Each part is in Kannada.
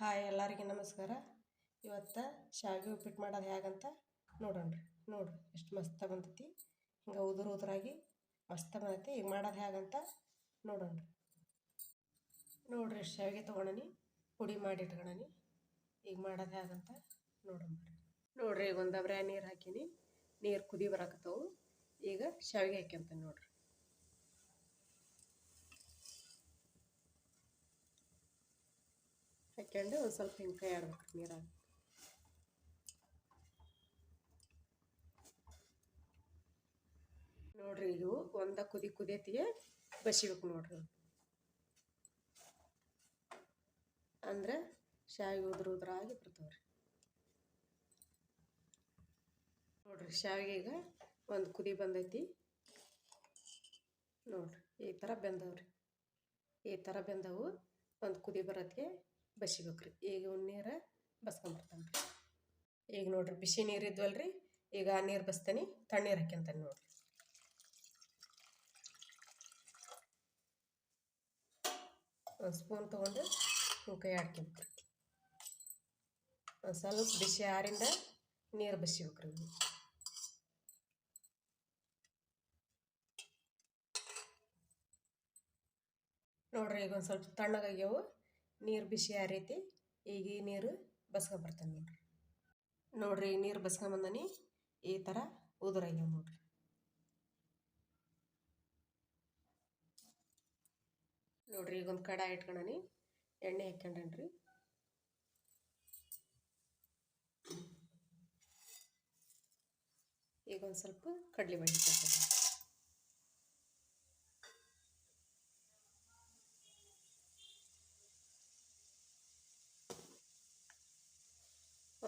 ಹಾಯ್, ಎಲ್ಲರಿಗೆ ನಮಸ್ಕಾರ. ಇವತ್ತು ಶಾವಿಗೆ ಉಪ್ಪಿಟ್ಟು ಮಾಡೋದು ಹೇಗಂತ ನೋಡೋಣ ರೀ. ನೋಡ್ರಿ ಎಷ್ಟು ಮಸ್ತ ಬಂದೈತಿ. ಹಿಂಗೆ ಉದುರು ಉದುರಾಗಿ ಮಸ್ತ ಬಂದೈತಿ. ಈಗ ಮಾಡೋದು ಹೇಗಂತ ನೋಡೋಣ ರೀ. ನೋಡ್ರಿ, ಎಷ್ಟು ಶಾವಿಗೆ ತೊಗೊಳನಿ ಪುಡಿ ಮಾಡಿ ಇಟ್ಕೊಳನಿ ಈಗ ಮಾಡೋದು ಹೇಗಂತ ನೋಡೋಣ ರೀ. ನೋಡ್ರಿ, ಈಗ ಒಂದು ಅಬ್ರ್ಯಾ ನೀರು ಹಾಕೀನಿ. ನೀರು ಕುದಿ ಬರಾಕತ್ತವು. ಈಗ ಶಾವಿಗೆ ಹಾಕ್ಯಂತ ನೋಡ್ರಿ. ಹಾಕ್ಯಂಡು ಒಂದು ಸ್ವಲ್ಪ ಹಿಂಗೆ ಕೈ ಆಡ್ಬೇಕು ನೀರಾಗ ನೋಡ್ರಿ ಇದು ಒಂದ ಕುದಿ ಕುದಿಯತಿಗೆ ಬಸಿಬೇಕು ನೋಡ್ರಿ. ಅಂದ್ರೆ ಶಾವಿಗೆ ಉದ್ರ ಉದ್ರಾಗಿ ನೋಡ್ರಿ ಶಾವಿಗೆ ಈಗ ಒಂದು ಕುದಿ ಬಂದೈತಿ. ನೋಡ್ರಿ, ಈ ಥರ ಬೆಂದವ್ರಿ. ಈ ಥರ ಬೆಂದವು ಒಂದು ಕುದಿ ಬರೋತ್ತಿಗೆ ಬಸಿಬೇಕ್ರಿ ಈಗ ನೀರು ಬಸ್ಕೊಂಬರ್ತಾನೆ ರೀ ಈಗ ನೋಡ್ರಿ ಬಿಸಿ ನೀರು ಇದ್ವಲ್ರಿ, ಈಗ ಆ ನೀರು ಬಸ್ತಾನೆ, ತಣ್ಣೀರು ಹಾಕ್ಯಂತಾನೆ ನೋಡ್ರಿ. ಒಂದು ಸ್ಪೂನ್ ತೊಗೊಂಡು ಕೈ ಆಡ್ಕೊಬೇಕ್ರಿ. ಒಂದು ಸ್ವಲ್ಪ ಬಿಸಿ ಆರಿಂದ ನೀರು ರೀ ನೋಡ್ರಿ ಈಗ ಒಂದು ಸ್ವಲ್ಪ ತಣ್ಣಗಾಗ್ಯಾವು. ನೀರು ಬಿಸಿ ಆರೈತಿ, ಈಗ ಈ ನೀರು ಬಸ್ಕೊಂಬರ್ತಾನೆ ನೋಡ್ರಿ. ನೋಡ್ರಿ, ನೀರು ಬಸ್ಕೊಂಬಂದನಿ ಈ ಥರ ಉದುರಾಗ್ಯಾವ ನೋಡ್ರಿ. ನೋಡ್ರಿ ಈಗ ಒಂದು ಕಡಾಯಿ ಇಟ್ಕೊಂಡನಿ, ಎಣ್ಣೆ ಹಾಕ್ಕೊಂಡನ್ರಿ ಈಗ ಒಂದು ಸ್ವಲ್ಪ ಕಡಲೆ ಬೇಳೆ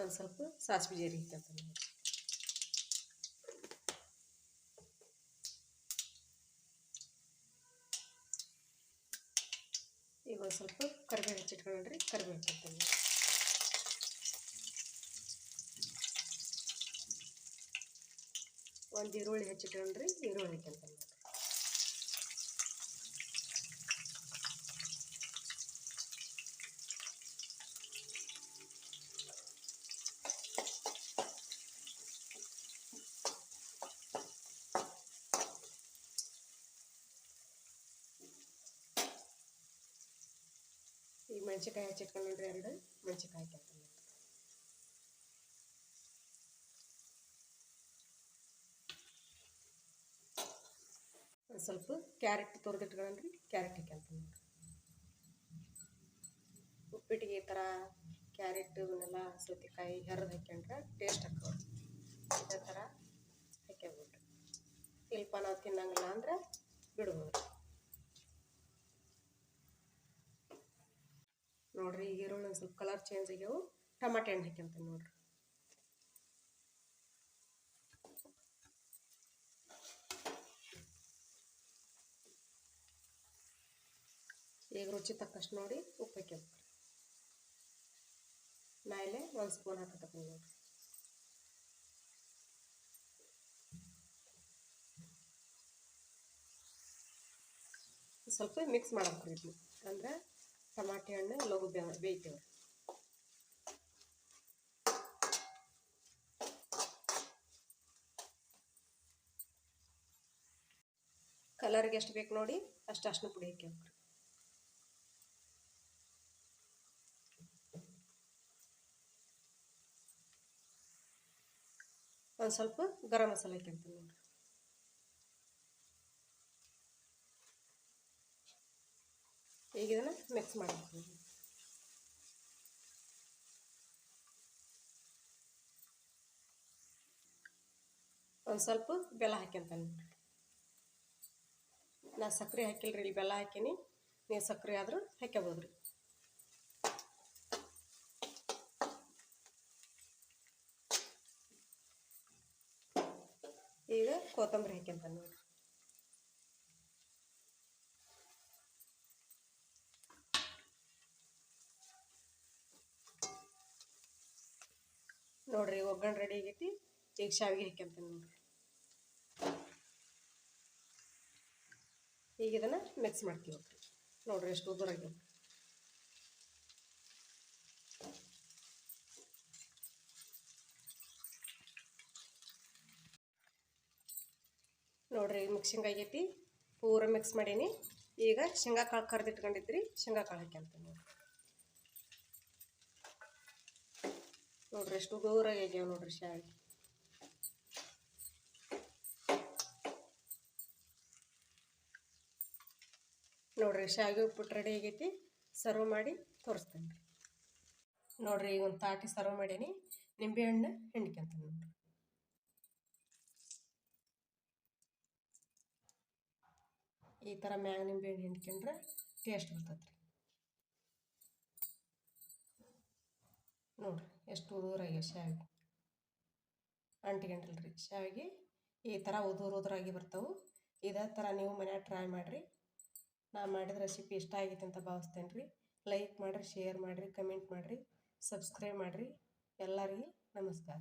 ಒಂದು ಸ್ವಲ್ಪ ಸಾಸಿವೆ ಜೀರಿಗೆ ಹಾಕ್ತೀನಿ ಈಗ ಒಂದು ಸ್ವಲ್ಪ ಕರಿಬೇವು ಹೆಚ್ಚಿಟ್ಕೊಂಡ್ರಿ ಕರಿಬೇವು ಹಾಕ್ತೀನಿ ಒಂದು ಈರುಳ್ಳಿ ಹೆಚ್ಚಿಟ್ಕೊಂಡ್ರಿ ಈರುಳ್ಳಿ ಹಾಕ್ಯಂತಾನೆ ಈಗ ಮೆಣಸಿನ್ಕಾಯಿ ಹಚ್ಚಿಟ್ಕೊಂಡ್ರಿ ಎರಡು ಮೆಣಸಿನ್ಕಾಯಿ ಹಾಕ್ಯಂತಾನೆ ಒಂದು ಸ್ವಲ್ಪ ಕ್ಯಾರೆಟ್ ತುರಿದಿಟ್ಕೊಂಡ್ರಿ ಕ್ಯಾರೆಟ್ ಹಾಕ್ಯಂತಾನೆ ಉಪ್ಪಿಟ್ಟಿಗೆ ಈ ಥರ ಕ್ಯಾರೆಟ್ ಇವನ್ನೆಲ್ಲ ಸೌತೆಕಾಯಿ ಹರಿದು ಹಾಕ್ಯಂಡ್ರೆ ಟೇಸ್ಟ್ ಹಾಕವ್ರಿ. ಇದೇ ಥರ ಹಾಕ್ಯಬಿಡ್ರಿ ಇಲ್ಪ ನಾವು ತಿನ್ನಂಗಿಲ್ಲ ಅಂದ್ರೆ ಬಿಡ್ಬೋದು ನೋಡ್ರಿ, ಈಗ ಈರುಳ್ಳಿ ಒಂದು ಸ್ವಲ್ಪ ಕಲರ್ ಚೇಂಜ್ ಆಗ್ಯಾವು. ಟಮಾಟೆ ಹಣ್ಣು ಹಾಕ್ಯಂತೀನಿ ನೋಡ್ರಿ. ಈಗ ರುಚಿ ತಕ್ಕಷ್ಟು ನೋಡಿ ಉಪ್ಪು ನಾ ಇಲ್ಲೇ ಒಂದು ಸ್ಪೂನ್ ಹಾಕತ್ತೀನಿ ನೋಡ್ರಿ. ಸ್ವಲ್ಪ ಮಿಕ್ಸ್ ಮಾಡಬೇಕು ಇದನ್ನು ಅಂದ್ರೆ ಟಮಾಟೆ ಹಣ್ಣು ಲಘು ಬೇಯ್ತೇವೆ. ಕಲರ್ಗೆ ಎಷ್ಟು ಬೇಕು ನೋಡಿ, ಅಷ್ಟು ಅಷ್ಟು ಪುಡಿ ಹಾಕ್ಯವ್ರಿ ಒಂದು ಸ್ವಲ್ಪ ಗರಂ ಮಸಾಲೆ ಹಾಕ್ಯಂತೀನಿ ನೋಡ್ರಿ. ಈಗ ಇದನ್ನು ಮಿಕ್ಸ್ ಮಾಡಬೇಕು. ಒಂದು ಸ್ವಲ್ಪ ಬೆಲ್ಲ ಹಾಕ್ಯಂತಾನೆ ನಾ ಸಕ್ಕರೆ ರೀ ಇಲ್ಲಿ ಬೆಲ್ಲ ಹಾಕೀನಿ. ನೀವು ಸಕ್ಕರೆ ಆದರೂ ಹಾಕ್ಯಬೋದು ರೀ ಈಗ ಕೊತ್ತಂಬರಿ ಹಾಕ್ಯಂತಾನೆ ನೋಡ್ರಿ. ನೋಡಿರಿ, ಒಗ್ಗರಣೆ ರೆಡಿ ಆಗೈತಿ. ಈಗ ಶಾವಿಗೆ ಹಾಕ್ಯಂತೀನಿ ನೋಡಿರಿ. ಈಗ ಇದನ್ನು ಮಿಕ್ಸ್ ಮಾಡ್ತೀವಿ ನೋಡಿರಿ. ಎಷ್ಟು ಉದುರಾಗಿ ನೋಡಿರಿ ಮಿಕ್ಸಿಂಗ್ ಆಗೈತಿ. ಪೂರ ಮಿಕ್ಸ್ ಮಾಡೀನಿ. ಈಗ ಶೇಂಗಾ ಕಾಳು ಕರೆದಿಟ್ಕೊಂಡಿದ್ರಿ ಶೇಂಗಾ ಕಾಳು ಹಾಕ್ಯಂತೀನಿ ನೋಡ್ರಿ. ನೋಡ್ರಿ, ಎಷ್ಟು ಗೌರಾಗಿ ಆಗ್ಯಾವ ನೋಡ್ರಿ ಶಾವಿಗೆ ನೋಡ್ರಿ ಶಾವಿಗೆ ಉಪ್ಪಿಟ್ಟು ರೆಡಿ ಆಗೈತಿ. ಸರ್ವ್ ಮಾಡಿ ತೋರಿಸ್ತೇನೆ ರೀ ನೋಡ್ರಿ, ಈಗ ಒಂದು ತಾಟಿ ಸರ್ವ್ ಮಾಡೀನಿ. ನಿಂಬೆಹಣ್ಣು ಹಿಂಡ್ಕೊಂತೀನಿ ನೋಡ್ರಿ. ಈ ಥರ ಮ್ಯಾಗ ನಿಂಬೆಹಣ್ಣು ಹಿಂಡ್ಕೊಂಡ್ರೆ ಟೇಸ್ಟ್ ಬರ್ತೈತೆ ರೀ ನೋಡ್ರಿ, ಎಷ್ಟು ಉದುರಾಗ್ಯಾವ ಶಾವಿಗೆ. ಅಂಟ್ಕೊಂಡಲ್ರಿ ಶಾವಿಗೆ ಈ ಥರ ಉದುರು ಉದುರಾಗಿ ಬರ್ತಾವೆ. ಇದೇ ಥರ ನೀವು ಮನ್ಯಾಗ ಟ್ರೈ ಮಾಡಿರಿ. ನಾ ಮಾಡಿದ ರೆಸಿಪಿ ಇಷ್ಟ ಆಗೈತೆ ಅಂತ ಭಾವಿಸ್ತೇನೆ ರೀ ಲೈಕ್ ಮಾಡಿರಿ ಶೇರ್ ಮಾಡಿರಿ ಕಮೆಂಟ್ ಮಾಡಿರಿ ಸಬ್ಸ್ಕ್ರೈಬ್ ಮಾಡಿರಿ. ಎಲ್ಲರಿಗೆ ನಮಸ್ಕಾರ.